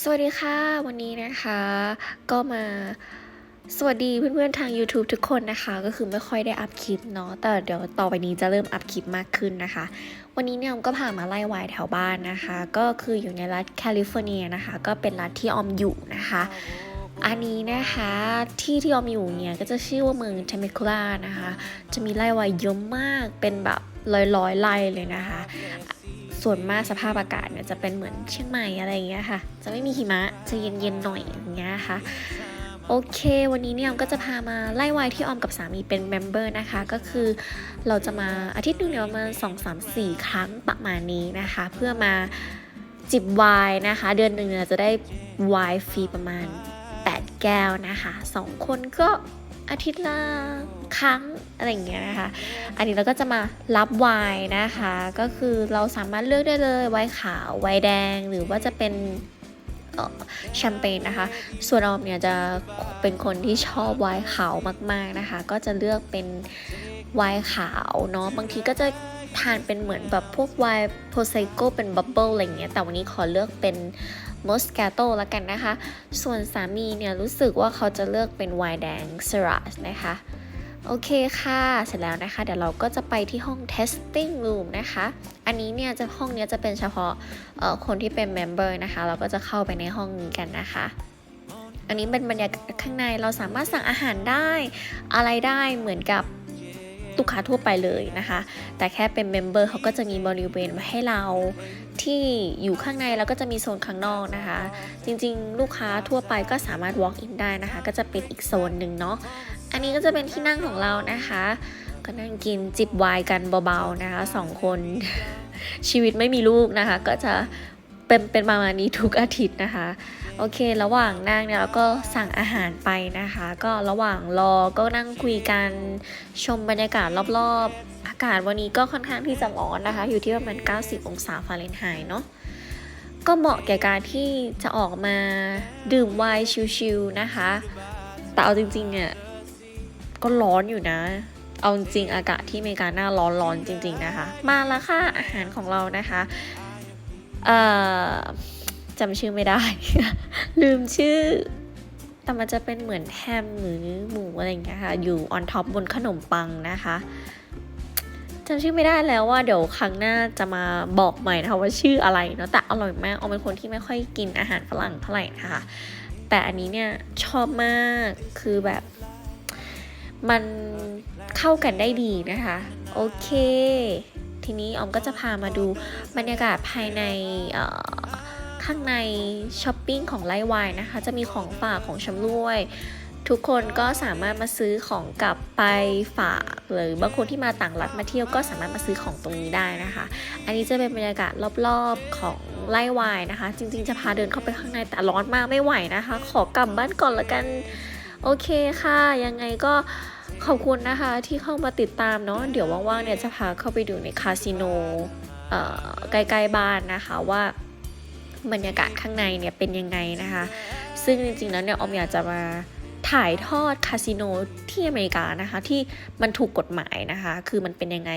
สวัสดีค่ะ วันนี้นะคะ ก็มาสวัสดีเพื่อนๆทาง YouTube ทุกคนนะคะ ก็คือไม่ค่อยได้อัพคลิปเนาะแต่เดี๋ยวต่อไปนี้จะเริ่มอัพคลิปมากขึ้นนะคะ วันนี้เนี่ยออมก็พามาไล่วายแถวบ้านนะคะ ก็คืออยู่ในรัฐแคลิฟอร์เนียนะคะ ก็เป็นรัฐที่ออมอยู่นะคะ อันนี้นะคะที่ที่ออมอยู่เนี่ยก็จะชื่อว่าเมืองเทมิคุรานะคะ จะมีไร่วายเยอะมากเป็นแบบร้อยๆไร่เลยนะคะ ส่วนมากสภาพอากาศเนี่ยจะเป็นเหมือนเชียงใหม่อะไรอย่างเงี้ยค่ะ จะไม่มีหิมะจะเย็นๆหน่อยอย่างเงี้ยค่ะโอเค วันนี้เนี่ยออมก็จะพามาไล่วายที่ออมกับสามีเป็นเมมเบอร์นะคะ ก็คือเราจะมาอาทิตย์นึงเนี่ยประมาณสองสามสี่ครั้งประมาณนี้นะคะ เพื่อมาจิบไวน์นะคะ เดือนหนึ่งเนี่ยจะได้ไวน์ฟรีประมาณ 8 แก้วนะคะสองคนก็อาทิตย์ละ ครั้งอะไรอย่างเงี้ยนะคะ อันนี้เราก็จะมารับไวน์นะคะ ก็คือเราสามารถเลือกได้เลยไวน์ขาวไวน์แดงหรือว่าจะเป็นแชมเปญนะคะ ส่วนออมเนี่ยจะเป็นคนที่ชอบไวน์ขาวมากๆนะคะ ก็จะเลือกเป็นไวน์ขาวเนาะ บางทีก็จะทานเป็นเหมือนแบบพวกไวน์โพไซโกเป็นบับเบิลอะไรเงี้ย แต่วันนี้ขอเลือกเป็นมอสกาโตแล้วกันนะคะ ส่วนสามีเนี่ยรู้สึกว่าเขาจะเลือกเป็นไวน์แดงเซรัสนะคะ โอเคค่ะ เสร็จแล้วนะคะ เดี๋ยวเราก็จะไปที่ห้อง testing room นะคะ อันนี้เนี่ยจะห้องนี้จะเป็นเฉพาะคนที่เป็น member นะคะ เราก็จะเข้าไปในห้องนี้กันนะคะ อันนี้เป็นบรรยากาศข้างใน เราสามารถสั่งอาหารได้ อะไรได้เหมือนกับลูกค้าทั่วไปเลยนะคะ แต่แค่เป็น member เขาก็จะมีบริเวณมาให้เราที่อยู่ข้างในแล้วก็จะมีโซนข้างนอกนะคะ จริงๆ ลูกค้าทั่วไปก็สามารถ walk in ได้นะคะ ก็จะเป็นอีกโซนหนึ่งเนาะ อันนี้ก็จะเป็นที่นั่งของเรานะคะ ก็นั่งกินจิบไวน์กันเบาๆนะคะสองคนชีวิตไม่มีลูกนะคะ ก็จะเป็นเป็นประมาณนี้ทุกอาทิตย์นะคะ โอเค ระหว่างนั่งเนี่ยเราก็สั่งอาหารไปนะคะ ก็ระหว่างรอก็นั่งคุยกันชมบรรยากาศรอบๆ อากาศวันนี้ก็ค่อนข้างที่จะร้อนนะคะ อยู่ที่ประมาณ 90 องศาฟาเรนไฮต์เนาะก็เหมาะแก่การที่จะออกมาดื่มไวน์ชิลๆนะคะ แต่เอาจริงๆเนี่ย ก็ร้อนอยู่นะ เอาจริงอากาศที่อเมริกาหน้าร้อนร้อนจริง ๆนะคะ มาแล้วค่ะอาหารของเรานะคะเอ่อจำชื่อไม่ได้ ลืมชื่อ แต่มันจะเป็นเหมือนแฮมหรือหมูอะไรอย่างเงี้ยค่ะ อยู่ออนท็อปบนขนมปังนะคะจำชื่อไม่ได้แล้วว่าเดี๋ยวครั้งหน้าจะมาบอกใหม่นะคะว่าชื่ออะไรเนาะแต่อร่อยมากเอาเป็นคนที่ไม่ค่อยกินอาหารฝรั่งเท่าไหร่นะคะ แต่อันนี้เนี่ยชอบมากคือแบบ มันเข้ากันได้ดีนะคะ โอเค ทีนี้ออมก็จะพามาดูบรรยากาศภายในข้างในช้อปปิ้งของไลวายนะคะ จะมีของฝากของชำร่วย ทุกคนก็สามารถมาซื้อของกลับไปฝากหรือบางคนที่มาต่างรัฐมาเที่ยวก็สามารถมาซื้อของตรงนี้ได้นะคะ อันนี้จะเป็นบรรยากาศรอบๆของไล่วายนะคะ จริงๆจะพาเดินเข้าไปข้างในแต่ร้อนมากไม่ไหวนะคะ ขอกลับบ้านก่อนละกัน โอเคค่ะ ยังไงก็ขอบคุณนะคะที่เข้ามาติดตามเนาะเดี๋ยวว่างๆเนี่ยจะพาเข้าไปดูในคาสิโนใกล้ๆบ้านนะคะว่าบรรยากาศข้างในเนี่ยเป็นยังไงนะคะ ซึ่งจริงๆแล้วเนี่ยออมอยากจะมาถ่ายทอดคาสิโนที่อเมริกานะคะ ที่มันถูกกฎหมายนะคะ คือมันเป็นยังไง